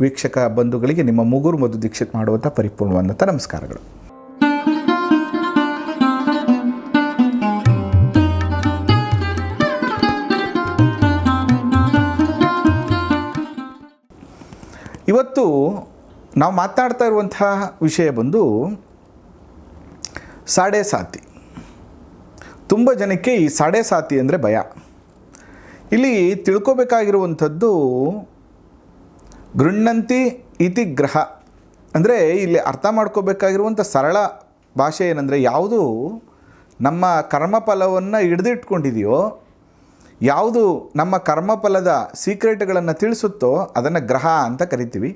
ವೀಕ್ಷಕ ಬಂಧುಗಳಿಗೆ ನಿಮ್ಮ ಮುಗುರು ಮಧು ದೀಕ್ಷಿತ್ ಮಾಡುವಂಥ ಪರಿಪೂರ್ಣವಾದಂಥ ನಮಸ್ಕಾರಗಳು. ಇವತ್ತು ನಾವು ಮಾತನಾಡ್ತಾ ಇರುವಂತಹ ವಿಷಯ ಬಂದು ಸಾಡೆ ಸಾತಿ. ತುಂಬ ಜನಕ್ಕೆ ಈ ಸಾಡೆ ಸಾತಿ ಅಂದರೆ ಭಯ. ಇಲ್ಲಿ ತಿಳ್ಕೊಬೇಕಾಗಿರುವಂಥದ್ದು ಗೃಣ್ಣಂತಿ ಇತಿ ಗ್ರಹ. ಅಂದರೆ ಇಲ್ಲಿ ಅರ್ಥ ಮಾಡ್ಕೋಬೇಕಾಗಿರುವಂಥ ಸರಳ ಭಾಷೆ ಏನಂದರೆ ಯಾವುದು ನಮ್ಮ ಕರ್ಮಫಲವನ್ನು ಹಿಡಿದಿಟ್ಕೊಂಡಿದೆಯೋ, ಯಾವುದು ನಮ್ಮ ಕರ್ಮಫಲದ ಸೀಕ್ರೆಟ್ಗಳನ್ನು ತಿಳಿಸುತ್ತೋ ಅದನ್ನು ಗ್ರಹ ಅಂತ ಕರಿತೀವಿ.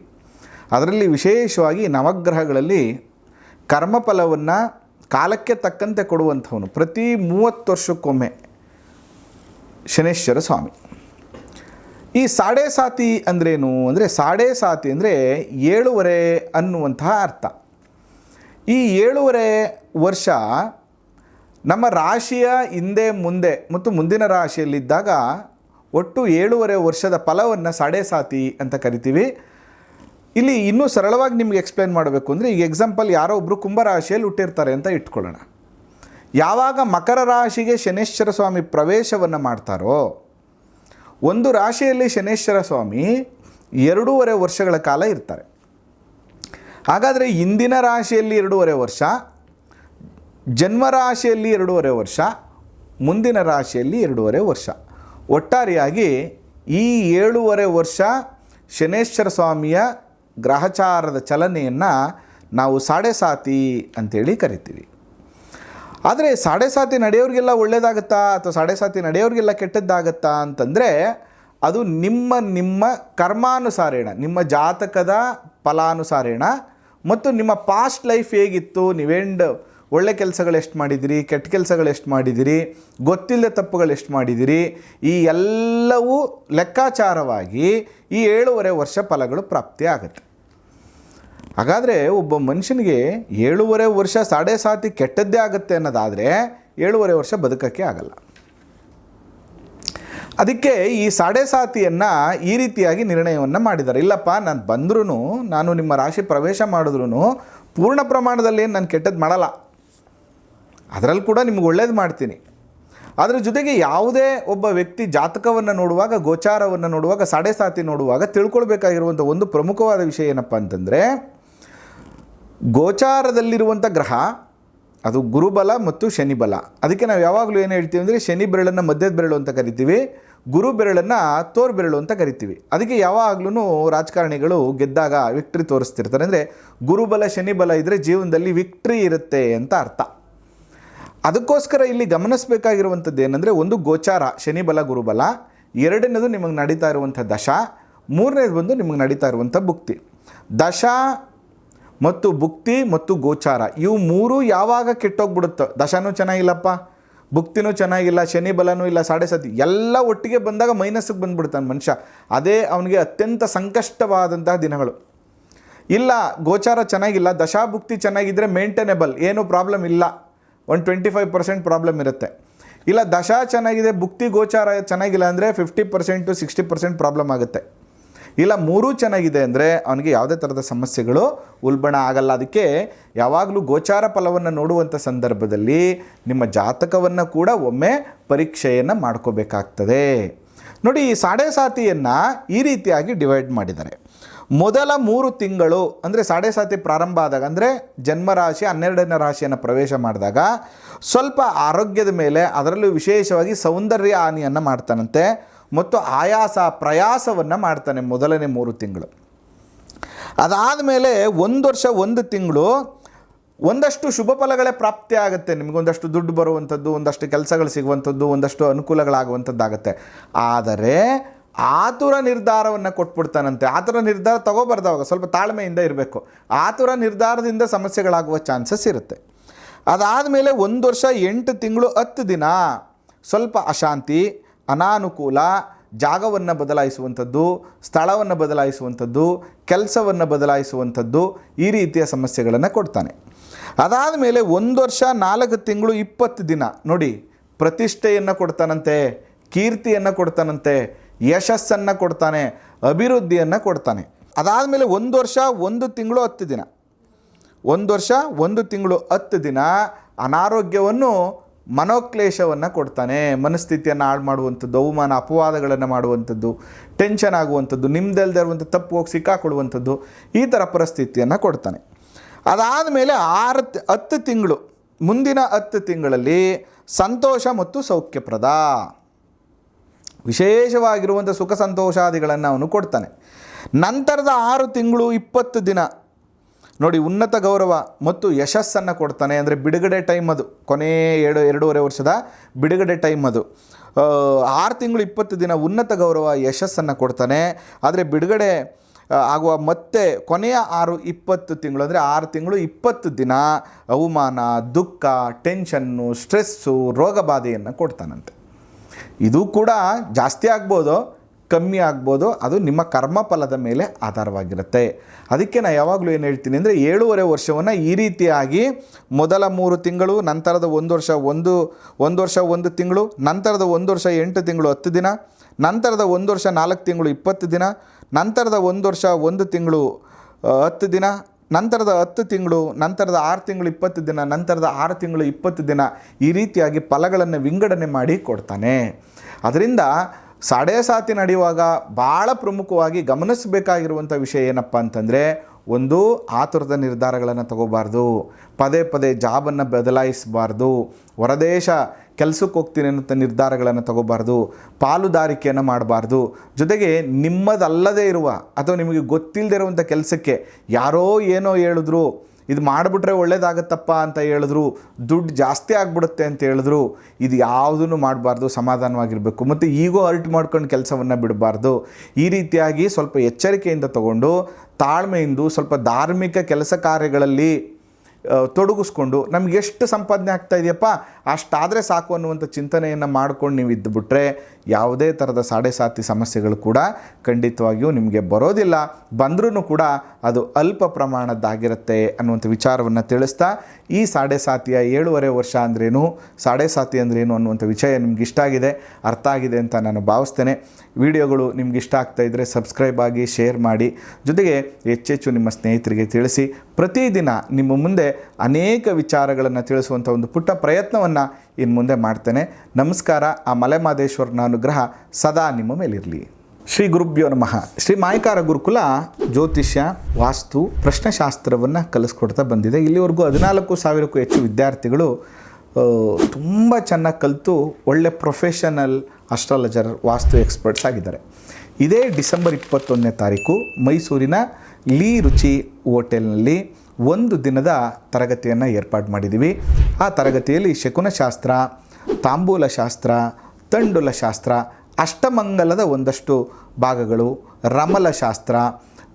ಅದರಲ್ಲಿ ವಿಶೇಷವಾಗಿ ನವಗ್ರಹಗಳಲ್ಲಿ ಕರ್ಮಫಲವನ್ನು ಕಾಲಕ್ಕೆ ತಕ್ಕಂತೆ ಕೊಡುವಂಥವನು ಪ್ರತಿ ಮೂವತ್ತು ವರ್ಷಕ್ಕೊಮ್ಮೆ ಶನೇಶ್ವರ ಸ್ವಾಮಿ. ಈ ಸಾಡೆ ಸಾತಿ ಅಂದ್ರೇನು? ಅಂದರೆ ಸಾಡೆ ಸಾತಿ ಅಂದರೆ ಏಳುವರೆ ಅನ್ನುವಂತಹ ಅರ್ಥ. ಈ ಏಳುವರೆ ವರ್ಷ ನಮ್ಮ ರಾಶಿಯ ಹಿಂದೆ ಮುಂದೆ ಮತ್ತು ಮುಂದಿನ ರಾಶಿಯಲ್ಲಿದ್ದಾಗ ಒಟ್ಟು ಏಳುವರೆ ವರ್ಷದ ಫಲವನ್ನು ಸಾಡೆ ಸಾತಿ ಅಂತ ಕರಿತೀವಿ. ಇಲ್ಲಿ ಇನ್ನೂ ಸರಳವಾಗಿ ನಿಮಗೆ ಎಕ್ಸ್ಪ್ಲೇನ್ ಮಾಡಬೇಕು ಅಂದರೆ ಈಗ ಎಕ್ಸಾಂಪಲ್ ಯಾರೋ ಒಬ್ಬರು ಕುಂಭರಾಶಿಯಲ್ಲಿ ಹುಟ್ಟಿರ್ತಾರೆ ಅಂತ ಇಟ್ಕೊಳ್ಳೋಣ. ಯಾವಾಗ ಮಕರ ರಾಶಿಗೆ ಶನೇಶ್ವರ ಸ್ವಾಮಿ ಪ್ರವೇಶವನ್ನು ಮಾಡ್ತಾರೋ ಒಂದು ರಾಶಿಯಲ್ಲಿ ಶನೇಶ್ವರ ಸ್ವಾಮಿ ಎರಡೂವರೆ ವರ್ಷಗಳ ಕಾಲ ಇರ್ತಾರೆ. ಹಾಗಾದರೆ ಇಂದಿನ ರಾಶಿಯಲ್ಲಿ ಎರಡೂವರೆ ವರ್ಷ, ಜನ್ಮ ರಾಶಿಯಲ್ಲಿ ಎರಡೂವರೆ ವರ್ಷ, ಮುಂದಿನ ರಾಶಿಯಲ್ಲಿ ಎರಡೂವರೆ ವರ್ಷ. ಒಟ್ಟಾರೆಯಾಗಿ ಈ ಏಳೂವರೆ ವರ್ಷ ಶನೇಶ್ವರ ಸ್ವಾಮಿಯ ಗ್ರಹಚಾರದ ಚಲನೆಯನ್ನು ನಾವು ಸಾಡೆ ಸಾತಿ ಅಂತೇಳಿ ಕರಿತೀವಿ. ಆದರೆ ಸಾಡೆ ಸಾತಿ ನಡೆಯೋರಿಗೆಲ್ಲ ಒಳ್ಳೇದಾಗುತ್ತಾ ಅಥವಾ ಸಾಡೆ ಸಾತಿ ನಡೆಯೋರಿಗೆಲ್ಲ ಕೆಟ್ಟದ್ದಾಗತ್ತಾ ಅಂತಂದರೆ ಅದು ನಿಮ್ಮ ನಿಮ್ಮ ಕರ್ಮಾನುಸಾರೇಣ, ನಿಮ್ಮ ಜಾತಕದ ಫಲಾನುಸಾರೇಣ ಮತ್ತು ನಿಮ್ಮ ಪಾಸ್ಟ್ ಲೈಫ್ ಹೇಗಿತ್ತು ನೀವೇಂಡ್ ಒಳ್ಳೆ ಕೆಲಸಗಳು ಎಷ್ಟು ಮಾಡಿದಿರಿ, ಕೆಟ್ಟ ಕೆಲಸಗಳು ಎಷ್ಟು ಮಾಡಿದಿರಿ, ಗೊತ್ತಿಲ್ಲದ ತಪ್ಪುಗಳು ಎಷ್ಟು ಮಾಡಿದಿರಿ, ಈ ಎಲ್ಲವೂ ಲೆಕ್ಕಾಚಾರವಾಗಿ ಈ ಏಳೂವರೆ ವರ್ಷ ಫಲಗಳು ಪ್ರಾಪ್ತಿ ಆಗುತ್ತೆ. ಹಾಗಾದರೆ ಒಬ್ಬ ಮನುಷ್ಯನಿಗೆ ಏಳೂವರೆ ವರ್ಷ ಸಾಡೆ ಸಾತಿ ಕೆಟ್ಟದ್ದೇ ಆಗುತ್ತೆ ಅನ್ನೋದಾದರೆ ಏಳುವರೆ ವರ್ಷ ಬದುಕೋಕ್ಕೆ ಆಗಲ್ಲ. ಅದಕ್ಕೆ ಈ ಸಾಡೆ ಸಾತಿಯನ್ನು ಈ ರೀತಿಯಾಗಿ ನಿರ್ಣಯವನ್ನು ಮಾಡಿದ್ದಾರೆ. ಇಲ್ಲಪ್ಪ, ನಾನು ಬಂದ್ರೂ ನಾನು ನಿಮ್ಮ ರಾಶಿ ಪ್ರವೇಶ ಮಾಡಿದ್ರೂ ಪೂರ್ಣ ಪ್ರಮಾಣದಲ್ಲಿ ಏನು ನಾನು ಕೆಟ್ಟದ್ದು ಮಾಡಲ್ಲ. ಅದರಲ್ಲಿ ಕೂಡ ನಿಮ್ಗೆ ಒಳ್ಳೇದು ಮಾಡ್ತೀನಿ. ಅದರ ಜೊತೆಗೆ ಯಾವುದೇ ಒಬ್ಬ ವ್ಯಕ್ತಿ ಜಾತಕವನ್ನು ನೋಡುವಾಗ, ಗೋಚಾರವನ್ನು ನೋಡುವಾಗ, ಸಾಡೆ ಸಾತಿ ನೋಡುವಾಗ ತಿಳ್ಕೊಳ್ಬೇಕಾಗಿರುವಂಥ ಒಂದು ಪ್ರಮುಖವಾದ ವಿಷಯ ಏನಪ್ಪ ಅಂತಂದರೆ ಗೋಚಾರದಲ್ಲಿರುವಂಥ ಗ್ರಹ, ಅದು ಗುರುಬಲ ಮತ್ತು ಶನಿಬಲ. ಅದಕ್ಕೆ ನಾವು ಯಾವಾಗಲೂ ಏನು ಹೇಳ್ತೀವಿ ಅಂದರೆ ಶನಿ ಬೆರಳನ್ನು ಮಧ್ಯದ ಬೆರಳು ಅಂತ ಕರಿತೀವಿ, ಗುರು ಬೆರಳನ್ನು ತೋರ್ ಬೆರಳು ಅಂತ ಕರಿತೀವಿ. ಅದಕ್ಕೆ ಯಾವಾಗಲೂ ರಾಜಕಾರಣಿಗಳು ಗೆದ್ದಾಗ ವಿಕ್ಟ್ರಿ ತೋರಿಸ್ತಿರ್ತಾರೆ. ಅಂದರೆ ಗುರುಬಲ, ಶನಿಬಲ ಇದ್ದರೆ ಜೀವನದಲ್ಲಿ ವಿಕ್ಟ್ರಿ ಇರುತ್ತೆ ಅಂತ ಅರ್ಥ. ಅದಕ್ಕೋಸ್ಕರ ಇಲ್ಲಿ ಗಮನಿಸಬೇಕಾಗಿರುವಂಥದ್ದು ಏನಂದರೆ ಒಂದು ಗೋಚಾರ, ಶನಿಬಲ, ಗುರುಬಲ. ಎರಡನೇದು ನಿಮಗೆ ನಡೀತಾ ಇರುವಂಥ ದಶ. ಮೂರನೇದು ಬಂದು ನಿಮಗೆ ನಡೀತಾ ಇರುವಂಥ ಭುಕ್ತಿ. ದಶ ಮತ್ತು ಭುಕ್ತಿ ಮತ್ತು ಗೋಚಾರ. ಇವು ಮೂರು ಯಾವಾಗ ಕೆಟ್ಟೋಗ್ಬಿಡುತ್ತೋ. ದಶನೂ ಚೆನ್ನಾಗಿಲ್ಲಪ್ಪ. ಭುಕ್ತಿನೂ ಚೆನ್ನಾಗಿಲ್ಲ ಶನಿ ಬಲನೂ ಇಲ್ಲ ಸಾಡೆ ಸತಿ ಎಲ್ಲ ಒಟ್ಟಿಗೆ ಬಂದಾಗ ಮೈನಸ್ಸಿಗೆ ಬಂದ್ಬಿಡ್ತಾನೆ ಮನುಷ್ಯ. ಅದೇ ಅವನಿಗೆ ಅತ್ಯಂತ ಸಂಕಷ್ಟವಾದಂತಹ ದಿನಗಳು. ಇಲ್ಲ, ಗೋಚಾರ ಚೆನ್ನಾಗಿಲ್ಲ, ದಶಾಭುಕ್ತಿ ಚೆನ್ನಾಗಿದ್ದರೆ ಮೇಂಟೇನೇಬಲ್ ಏನೂ ಪ್ರಾಬ್ಲಮ್ ಇಲ್ಲ. ಒಂದು ಟ್ವೆಂಟಿ ಫೈವ್ ಪರ್ಸೆಂಟ್ ಪ್ರಾಬ್ಲಮ್ ಇರುತ್ತೆ. ಇಲ್ಲ, ದಶಾ ಚೆನ್ನಾಗಿದೆ, ಭುಕ್ತಿ, ಗೋಚಾರ ಚೆನ್ನಾಗಿಲ್ಲ ಅಂದರೆ fifty percent sixty percent problem ಆಗುತ್ತೆ. ಇಲ್ಲ, ಮೂರೂ ಚೆನ್ನಾಗಿದೆ ಅಂದರೆ ಅವನಿಗೆ ಯಾವುದೇ ಥರದ ಸಮಸ್ಯೆಗಳು ಉಲ್ಬಣ ಆಗಲ್ಲ. ಅದಕ್ಕೆ ಯಾವಾಗಲೂ ಗೋಚಾರ ಫಲವನ್ನು ನೋಡುವಂಥ ಸಂದರ್ಭದಲ್ಲಿ ನಿಮ್ಮ ಜಾತಕವನ್ನು ಕೂಡ ಒಮ್ಮೆ ಪರೀಕ್ಷೆಯನ್ನು ಮಾಡ್ಕೋಬೇಕಾಗ್ತದೆ. ನೋಡಿ, ಈ ಸಾಡೆ ಸಾತಿಯನ್ನು ಈ ರೀತಿಯಾಗಿ ಡಿವೈಡ್ ಮಾಡಿದ್ದಾರೆ. ಮೊದಲ ಮೂರು ತಿಂಗಳು ಅಂದರೆ ಸಾಡೆ ಸಾತಿ ಪ್ರಾರಂಭ ಆದಾಗ ಅಂದರೆ ಜನ್ಮರಾಶಿ, ಹನ್ನೆರಡನೇ ರಾಶಿಯನ್ನು ಪ್ರವೇಶ ಮಾಡಿದಾಗ ಸ್ವಲ್ಪ ಆರೋಗ್ಯದ ಮೇಲೆ ಅದರಲ್ಲೂ ವಿಶೇಷವಾಗಿ ಸೌಂದರ್ಯ ಹಾನಿಯನ್ನು ಮಾಡ್ತಾನಂತೆ. ಮತ್ತು ಆಯಾಸ, ಪ್ರಯಾಸವನ್ನು ಮಾಡ್ತಾನೆ ಮೊದಲನೇ ಮೂರು ತಿಂಗಳು. ಅದಾದ ಮೇಲೆ ಒಂದು ವರ್ಷ, ಒಂದು ತಿಂಗಳು ಒಂದಷ್ಟು ಶುಭ ಫಲಗಳೇ ಪ್ರಾಪ್ತಿ ಆಗುತ್ತೆ. ನಿಮಗೊಂದಷ್ಟು ದುಡ್ಡು ಬರುವಂಥದ್ದು, ಒಂದಷ್ಟು ಕೆಲಸಗಳು ಸಿಗುವಂಥದ್ದು, ಒಂದಷ್ಟು ಅನುಕೂಲಗಳಾಗುವಂಥದ್ದಾಗತ್ತೆ. ಆದರೆ ಆತುರ ನಿರ್ಧಾರವನ್ನು ಕೊಟ್ಬಿಡ್ತಾನಂತೆ. ಆತುರ ನಿರ್ಧಾರ ತಗೋಬಾರ್ದು ಅವಾಗ ಸ್ವಲ್ಪ ತಾಳ್ಮೆಯಿಂದ ಇರಬೇಕು. ಆತುರ ನಿರ್ಧಾರದಿಂದ ಸಮಸ್ಯೆಗಳಾಗುವ ಚಾನ್ಸಸ್ ಇರುತ್ತೆ. ಅದಾದ ಮೇಲೆ ಒಂದು ವರ್ಷ, ಎಂಟು ತಿಂಗಳು, ಹತ್ತು ದಿನ ಸ್ವಲ್ಪ ಅಶಾಂತಿ ಅನಾನುಕೂಲ, ಜಾಗವನ್ನು ಬದಲಾಯಿಸುವಂಥದ್ದು, ಸ್ಥಳವನ್ನು ಬದಲಾಯಿಸುವಂಥದ್ದು, ಕೆಲಸವನ್ನು ಬದಲಾಯಿಸುವಂಥದ್ದು ಈ ರೀತಿಯ ಸಮಸ್ಯೆಗಳನ್ನು ಕೊಡ್ತಾನೆ. ಅದಾದ ಮೇಲೆ ಒಂದು ವರ್ಷ, ನಾಲ್ಕು ತಿಂಗಳು, ಇಪ್ಪತ್ತು ದಿನ ನೋಡಿ, ಪ್ರತಿಷ್ಠೆಯನ್ನು ಕೊಡ್ತಾನಂತೆ, ಕೀರ್ತಿಯನ್ನು ಕೊಡ್ತಾನಂತೆ, ಯಶಸ್ಸನ್ನು ಕೊಡ್ತಾನೆ, ಅಭಿವೃದ್ಧಿಯನ್ನು ಕೊಡ್ತಾನೆ. ಅದಾದ ಮೇಲೆ ಒಂದು ವರ್ಷ, ಒಂದು ತಿಂಗಳು, ಹತ್ತು ದಿನ. ಒಂದು ವರ್ಷ, ಒಂದು ತಿಂಗಳು, ಹತ್ತು ದಿನ ಅನಾರೋಗ್ಯವನ್ನು ಮನೋಕ್ಲೇಶವನ್ನು ಕೊಡ್ತಾನೆ, ಮನಸ್ಥಿತಿಯನ್ನು ಹಾಳು ಮಾಡುವಂಥದ್ದು, ಅವಮಾನ, ಅಪವಾದಗಳನ್ನು ಮಾಡುವಂಥದ್ದು ಟೆನ್ಷನ್ ಆಗುವಂಥದ್ದು, ನಿಮ್ದಲ್ದೇ ಇರುವಂಥ ತಪ್ಪು ಹೋಗಿ ಸಿಕ್ಕಾಕೊಳ್ಳುವಂಥದ್ದು, ಈ ಥರ ಪರಿಸ್ಥಿತಿಯನ್ನು ಕೊಡ್ತಾನೆ. ಅದಾದ ಮೇಲೆ ಆರು ಹತ್ತು ತಿಂಗಳು, ಮುಂದಿನ ಹತ್ತು ತಿಂಗಳಲ್ಲಿ ಸಂತೋಷ ಮತ್ತು ಸೌಖ್ಯಪ್ರದ ವಿಶೇಷವಾಗಿರುವಂಥ ಸುಖ ಸಂತೋಷಾದಿಗಳನ್ನು ಅವನು ಕೊಡ್ತಾನೆ. ನಂತರದ ಆರು ತಿಂಗಳು ಇಪ್ಪತ್ತು ದಿನ ನೋಡಿ, ಉನ್ನತ ಗೌರವ ಮತ್ತು ಯಶಸ್ಸನ್ನು ಕೊಡ್ತಾನೆ. ಅಂದರೆ ಬಿಡುಗಡೆ ಟೈಮ್ ಅದು. ಕೊನೆ ಎರಡು, ಎರಡೂವರೆ ವರ್ಷದ ಬಿಡುಗಡೆ ಟೈಮ್ ಅದು. ಆರು ತಿಂಗಳು ಇಪ್ಪತ್ತು ದಿನ ಉನ್ನತ ಗೌರವ, ಯಶಸ್ಸನ್ನು ಕೊಡ್ತಾನೆ. ಆದರೆ ಬಿಡುಗಡೆ ಆಗುವ ಮತ್ತೆ ಕೊನೆಯ ಆರು, ಇಪ್ಪತ್ತು ತಿಂಗಳು, ಅಂದರೆ ಆರು ತಿಂಗಳು ಇಪ್ಪತ್ತು ದಿನ ಅವಮಾನ, ದುಃಖ ಟೆನ್ಷನ್ನು ಸ್ಟ್ರೆಸ್ಸು ರೋಗಬಾಧೆಯನ್ನು ಕೊಡ್ತಾನಂತೆ. ಇದು ಕೂಡ ಜಾಸ್ತಿ ಆಗ್ಬೋದು. ಕಮ್ಮಿ ಆಗ್ಬೋದು, ಅದು ನಿಮ್ಮ ಕರ್ಮಫಲದ ಮೇಲೆ ಆಧಾರವಾಗಿರುತ್ತೆ. ಅದಕ್ಕೆ ನಾನು ಯಾವಾಗಲೂ ಏನು ಹೇಳ್ತೀನಿ ಅಂದರೆ, ಏಳೂವರೆ ವರ್ಷವನ್ನು ಈ ರೀತಿಯಾಗಿ ಮೊದಲ ಮೂರು ತಿಂಗಳು, ನಂತರದ ಒಂದು ವರ್ಷ ಒಂದು ಒಂದು ವರ್ಷ ಒಂದು ತಿಂಗಳು, ನಂತರದ ಒಂದು ವರ್ಷ ಎಂಟು ತಿಂಗಳು ಹತ್ತು ದಿನ, ನಂತರದ ಒಂದು ವರ್ಷ ನಾಲ್ಕು ತಿಂಗಳು ಇಪ್ಪತ್ತು ದಿನ, ನಂತರದ ಒಂದು ವರ್ಷ ಒಂದು ತಿಂಗಳು ಹತ್ತು ದಿನ, ನಂತರದ ಹತ್ತು ತಿಂಗಳು, ನಂತರದ ಆರು ತಿಂಗಳು ಇಪ್ಪತ್ತು ದಿನ, ನಂತರದ ಆರು ತಿಂಗಳು ಇಪ್ಪತ್ತು ದಿನ ಈ ರೀತಿಯಾಗಿ ಫಲಗಳನ್ನು ವಿಂಗಡಣೆ ಮಾಡಿ ಕೊಡ್ತಾನೆ. ಅದರಿಂದ ಸಾಡೆ ಸಾತಿ ನಡೆಯುವಾಗ ಭಾಳ ಪ್ರಮುಖವಾಗಿ ಗಮನಿಸಬೇಕಾಗಿರುವಂಥ ವಿಷಯ ಏನಪ್ಪ ಅಂತಂದರೆ ಒಂದು ಆತುರದ ನಿರ್ಧಾರಗಳನ್ನು ತಗೋಬಾರ್ದು, ಪದೇ ಪದೇ ಜಾಬನ್ನು ಬದಲಾಯಿಸಬಾರ್ದು, ಹೊರದೇಶ ಕೆಲಸಕ್ಕೆ ಹೋಗ್ತೀನಿ ಅನ್ನೋ ನಿರ್ಧಾರಗಳನ್ನು ತಗೋಬಾರ್ದು, ಪಾಲುದಾರಿಕೆಯನ್ನು ಮಾಡಬಾರ್ದು. ಜೊತೆಗೆ ನಿಮ್ಮದಲ್ಲದೇ ಇರುವ ಅಥವಾ ನಿಮಗೆ ಗೊತ್ತಿಲ್ಲದೆ ಇರುವಂಥ ಕೆಲಸಕ್ಕೆ ಯಾರೋ ಏನೋ ಹೇಳಿದ್ರು ಇದು ಮಾಡಿಬಿಟ್ರೆ ಒಳ್ಳೇದಾಗತ್ತಪ್ಪ ಅಂತ ಹೇಳಿದ್ರು, ದುಡ್ಡು ಜಾಸ್ತಿ ಆಗಿಬಿಡುತ್ತೆ ಅಂತ ಹೇಳಿದ್ರು, ಇದು ಯಾವುದನ್ನು ಮಾಡಬಾರ್ದು, ಸಮಾಧಾನವಾಗಿರಬೇಕು. ಮತ್ತು ಈಗೋ ಅರ್ಟ್ ಮಾಡ್ಕೊಂಡು ಕೆಲಸವನ್ನು ಬಿಡಬಾರ್ದು. ಈ ರೀತಿಯಾಗಿ ಸ್ವಲ್ಪ ಎಚ್ಚರಿಕೆಯಿಂದ ತಗೊಂಡು, ತಾಳ್ಮೆಯಿಂದ ಸ್ವಲ್ಪ ಧಾರ್ಮಿಕ ಕೆಲಸ ಕಾರ್ಯಗಳಲ್ಲಿ ತೊಡಗಿಸ್ಕೊಂಡು ನಮ್ಗೆ ಎಷ್ಟು ಸಂಪಾದನೆ ಆಗ್ತಾ ಇದೆಯಪ್ಪ? ಅಷ್ಟಾದರೆ ಸಾಕು ಅನ್ನುವಂಥ ಚಿಂತನೆಯನ್ನು ಮಾಡ್ಕೊಂಡು ನೀವು ಇದ್ದುಬಿಟ್ರೆ ಯಾವುದೇ ಥರದ ಸಾಡೆ ಸಾತಿ ಸಮಸ್ಯೆಗಳು ಕೂಡ ಖಂಡಿತವಾಗಿಯೂ ನಿಮಗೆ ಬರೋದಿಲ್ಲ. ಬಂದ್ರೂ ಕೂಡ ಅದು ಅಲ್ಪ ಪ್ರಮಾಣದ್ದಾಗಿರುತ್ತೆ ಅನ್ನುವಂಥ ವಿಚಾರವನ್ನು ತಿಳಿಸ್ತಾ ಈ ಸಾಡೆ ಸಾತಿಯ ಏಳುವರೆ ವರ್ಷ ಅಂದ್ರೇನು? ಸಾಡೆ ಸಾತಿ ಅಂದ್ರೇನು ಅನ್ನುವಂಥ ವಿಷಯ ನಿಮ್ಗೆ ಇಷ್ಟ ಆಗಿದೆ, ಅರ್ಥ ಆಗಿದೆ ಅಂತ ನಾನು ಭಾವಿಸ್ತೇನೆ. ವಿಡಿಯೋಗಳು ನಿಮ್ಗೆ ಇಷ್ಟ ಆಗ್ತಾ ಇದ್ದರೆ ಸಬ್ಸ್ಕ್ರೈಬ್ ಆಗಿ, ಶೇರ್ ಮಾಡಿ. ಜೊತೆಗೆ ಹೆಚ್ಚೆಚ್ಚು ನಿಮ್ಮ ಸ್ನೇಹಿತರಿಗೆ ತಿಳಿಸಿ. ಪ್ರತಿದಿನ ನಿಮ್ಮ ಮುಂದೆ ಅನೇಕ ವಿಚಾರಗಳನ್ನು ತಿಳಿಸುವಂಥ ಒಂದು ಪುಟ್ಟ ಪ್ರಯತ್ನವನ್ನು ಇನ್ನು ಮುಂದೆ ಮಾಡ್ತೇನೆ. ನಮಸ್ಕಾರ, ಆ ಮಲೆಮಾದೇಶ್ವರನ ಅನುಗ್ರಹ ಸದಾ ನಿಮ್ಮ ಮೇಲಿರಲಿ. ಶ್ರೀ ಗುರುಭ್ಯೋ ನಮಃ. ಶ್ರೀ ಮಾಯಕಾರ ಗುರುಕುಲ ಜ್ಯೋತಿಷ್ಯ, ವಾಸ್ತು, ಪ್ರಶ್ನಶಾಸ್ತ್ರವನ್ನು ಕಲಿಸ್ಕೊಡ್ತಾ ಬಂದಿದೆ. ಇಲ್ಲಿವರೆಗೂ ಹದಿನಾಲ್ಕು ಸಾವಿರಕ್ಕೂ ಹೆಚ್ಚು ವಿದ್ಯಾರ್ಥಿಗಳು ತುಂಬ ಚೆನ್ನಾಗಿ ಕಲಿತು ಒಳ್ಳೆ ಪ್ರೊಫೆಷನಲ್ ಅಸ್ಟ್ರಾಲಜರ್ ವಾಸ್ತು ಎಕ್ಸ್ಪರ್ಟ್ಸ್ ಆಗಿದ್ದಾರೆ. ಇದೇ ಡಿಸೆಂಬರ್ ಇಪ್ಪತ್ತೊಂದನೇ ತಾರೀಕು ಮೈಸೂರಿನ ಲೀ ರುಚಿ ಹೋಟೆಲ್ನಲ್ಲಿ ಒಂದು ದಿನದ ತರಗತಿಯನ್ನು ಏರ್ಪಾಡು ಮಾಡಿದ್ದೀವಿ ಆ ತರಗತಿಯಲ್ಲಿ ಶಕುನಶಾಸ್ತ್ರ, ತಾಂಬೂಲಶಾಸ್ತ್ರ, ತಂಡುಲಶಾಸ್ತ್ರ ತಂಡುಲ ಶಾಸ್ತ್ರ ಅಷ್ಟಮಂಗಲದ ಒಂದಷ್ಟು ಭಾಗಗಳು ರಮಲ ಶಾಸ್ತ್ರ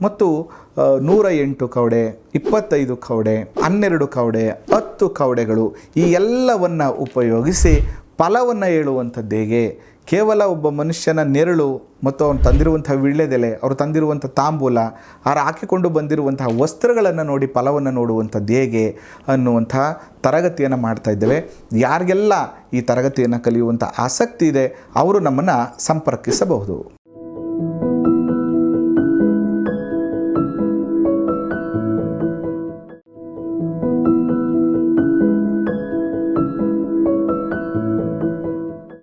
ಮತ್ತು ನೂರ ಎಂಟು ಕವಡೆ, ಇಪ್ಪತ್ತೈದು ಕವಡೆ, ಹನ್ನೆರಡು ಕವಡೆ, ಹತ್ತು ಕವಡೆಗಳು ಈ ಎಲ್ಲವನ್ನು ಉಪಯೋಗಿಸಿ ಫಲವನ್ನು ಹೇಳುವಂಥದ್ದು ಹೇಗೆ ಕೇವಲ ಒಬ್ಬ ಮನುಷ್ಯನ ನೆರಳು ಮತ್ತು ಅವನು ತಂದಿರುವಂಥ ವಿಳ್ಳೆದೆಲೆ ಅವರು ತಂದಿರುವಂಥ ತಾಂಬೂಲ, ಅವರು ಹಾಕಿಕೊಂಡು ಬಂದಿರುವಂತಹ ವಸ್ತ್ರಗಳನ್ನು ನೋಡಿ ಫಲವನ್ನು ನೋಡುವಂಥದ್ದು ಹೇಗೆ ಅನ್ನುವಂಥ ತರಗತಿಯನ್ನು ಮಾಡ್ತಾ ಇದ್ದೇವೆ. ಯಾರಿಗೆಲ್ಲ ಈ ತರಗತಿಯನ್ನು ಕಲಿಯುವಂಥ ಆಸಕ್ತಿ ಇದೆ, ಅವರು ನಮ್ಮನ್ನು ಸಂಪರ್ಕಿಸಬಹುದು.